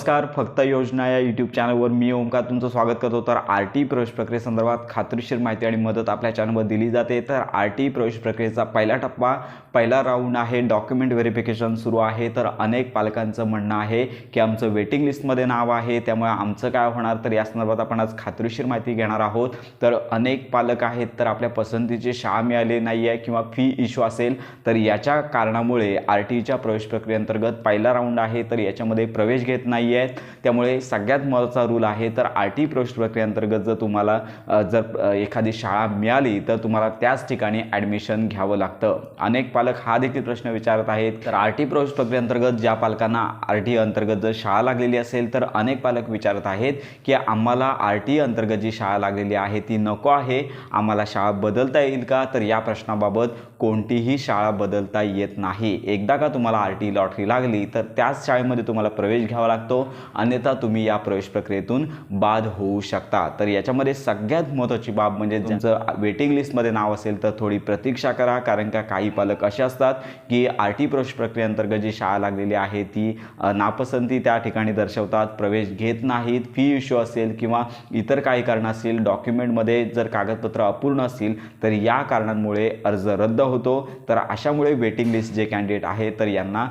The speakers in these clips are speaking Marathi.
नमस्कार फक्त योजना या यूट्यूब चॅनलवर मी ओमकार तुमचं स्वागत करतो. तर आर टी प्रवेश प्रक्रियेसंदर्भात खात्रीशीर माहिती आणि मदत आपल्या चॅनलवर दिली जाते. तर आर टी प्रवेश प्रक्रियेचा पहिला टप्पा पहिला राऊंड आहे. डॉक्युमेंट व्हेरिफिकेशन सुरू आहे. तर अनेक पालकांचं म्हणणं आहे की आमचं वेटिंग लिस्टमध्ये नाव आहे. त्यामुळे आमचं काय होणार? तर या संदर्भात आपण आज खात्रीशीर माहिती घेणार आहोत. तर अनेक पालक आहेत तर आपल्या पसंतीची शाळा मिळाली नाही आहे किंवा फी इश्यू असेल तर याच्या कारणामुळे आर टीच्या प्रवेश प्रक्रियेअंतर्गत पहिला राऊंड आहे. तर याच्यामध्ये प्रवेश घेत नाही आहेत त्यामुळे सगळ्यात महत्त्वाचा रूल आहे तर आर टी प्रवेश प्रक्रियेअंतर्गत जर तुम्हाला जर एखादी शाळा मिळाली तर तुम्हाला त्याच ठिकाणी ॲडमिशन घ्यावं लागतं. अनेक पालक हा देखील प्रश्न विचारत आहेत तर आर टी प्रवेश प्रक्रियेअंतर्गत ज्या पालकांना आर टी अंतर्गत जर शाळा लागलेली असेल तर अनेक पालक विचारत आहेत की आम्हाला आर टी अंतर्गत जी शाळा लागलेली आहे ती नको आहे आम्हाला शाळा बदलता येईल का? तर या प्रश्नाबाबत कोणतीही शाळा बदलता येत नाही. एकदा का तुम्हाला आर टी लॉटरी लागली तर त्याच शाळेमध्ये तुम्हाला प्रवेश घ्यावा लागतो. अन्यथा तुम्ही या प्रवेश प्रक्रियेतून बाद होऊ शकता. तर याच्यामध्ये सगळ्यात महत्त्वाची बाब म्हणजे तुमचं वेटिंग लिस्टमध्ये नाव असेल तर थोडी प्रतीक्षा करा. कारण का काही पालक असे असतात की आर टी प्रवेश प्रक्रियेअंतर्गत जी शाळा लागलेली आहे ती नापसंती त्या ठिकाणी दर्शवतात. प्रवेश घेत नाहीत. फी इश्यू असेल किंवा इतर काही कारण असतील डॉक्युमेंटमध्ये जर कागदपत्र अपूर्ण असतील तर या कारणांमुळे अर्ज रद्द होतो. तर अशामुळे वेटिंग लिस्ट जे कॅन्डिडेट आहे तर यांना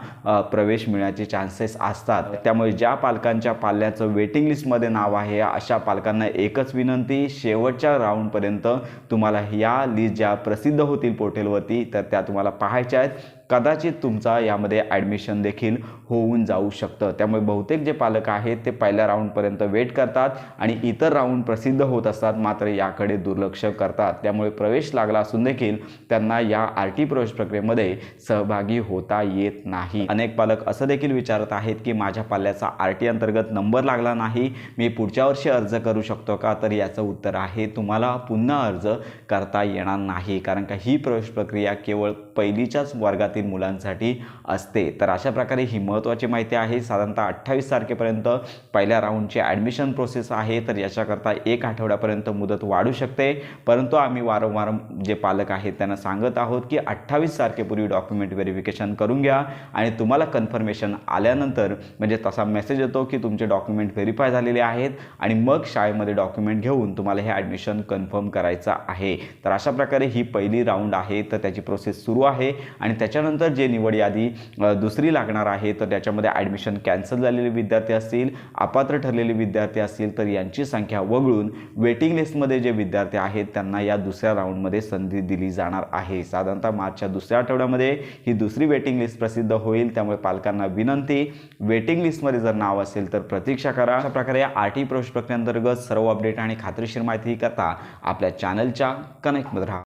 प्रवेश मिळण्याचे चान्सेस असतात. त्यामुळे ज्या पालकांच्या पाल्याचं वेटिंग लिस्टमध्ये नाव आहे. अशा पालकांना एकच विनंती शेवटच्या राऊंडपर्यंत तुम्हाला या लिस्ट ज्या प्रसिद्ध होतील पोर्टलवरती तर त्या तुम्हाला पाहायच्या आहेत. कदाचित तुमचा यामध्ये ॲडमिशन देखील होऊन जाऊ शकतं. त्यामुळे बहुतेक जे पालक आहेत ते पहिल्या राऊंडपर्यंत वेट करतात आणि इतर राऊंड प्रसिद्ध होत असतात मात्र याकडे दुर्लक्ष करतात. त्यामुळे प्रवेश लागला असून देखील त्यांना या आर टी प्रवेश प्रक्रियेमध्ये सहभागी होता येत नाही. अनेक पालक असं देखील विचारत आहेत की माझ्या पाल्याचा आर टी अंतर्गत नंबर लागला नाही मी पुढच्या वर्षी अर्ज करू शकतो का? तर याचं उत्तर आहे तुम्हाला पुन्हा अर्ज करता येणार नाही कारण का ही प्रवेश प्रक्रिया केवळ पहिलीच्याच वर्गातील मुलांसाठी असते. तर अशा प्रकारे ही महत्त्वाची माहिती आहे. साधारणतः अठ्ठावीस तारखेपर्यंत पहिल्या राऊंडची ॲडमिशन प्रोसेस आहे. तर याच्याकरता एक आठवड्यापर्यंत मुदत वाढू शकते. परंतु आम्ही वारंवार जे पालक आहेत त्यांना सांगत आहोत की अठ्ठावीस तारखेपूर्वी डॉक्युमेंट व्हेरिफिकेशन करून घ्या. आणि तुम्हाला कन्फर्मेशन आल्यानंतर म्हणजे तसा मेसेज येतो की तुमचे डॉक्युमेंट व्हेरीफाय झालेले आहेत. आणि मग शाळेमध्ये डॉक्युमेंट घेऊन तुम्हाला हे ॲडमिशन कन्फर्म करायचं आहे. तर अशा प्रकारे ही पहिली राऊंड आहे. तर त्याची प्रोसेस सुरू आहे. आणि त्याच्यानंतर जे निवड यादी दुसरी लागणार आहे तर त्याच्यामध्ये ॲडमिशन कॅन्सल झालेले विद्यार्थी असतील अपात्र ठरलेले विद्यार्थी असतील तर यांची संख्या वगळून वेटिंग लिस्टमध्ये जे विद्यार्थी आहेत त्यांना या दुसऱ्या राऊंडमध्ये संधी दिली जाणार आहे. साधारणतः मार्चच्या दुसऱ्या आठवड्यामध्ये ही दुसरी वेटिंग लिस्ट प्रसिद्ध होईल त्यामुळे पालकांना विनंती वेटिंग लिस्टमध्ये जर नाव असेल तर प्रतीक्षा करा. अशा प्रकारे आर टी प्रवेश प्रक्रियेअंतर्गत सर्व अपडेट आणि खात्रीशीर माहिती करता आपल्या चॅनलच्या कनेक्टमध्ये राहा.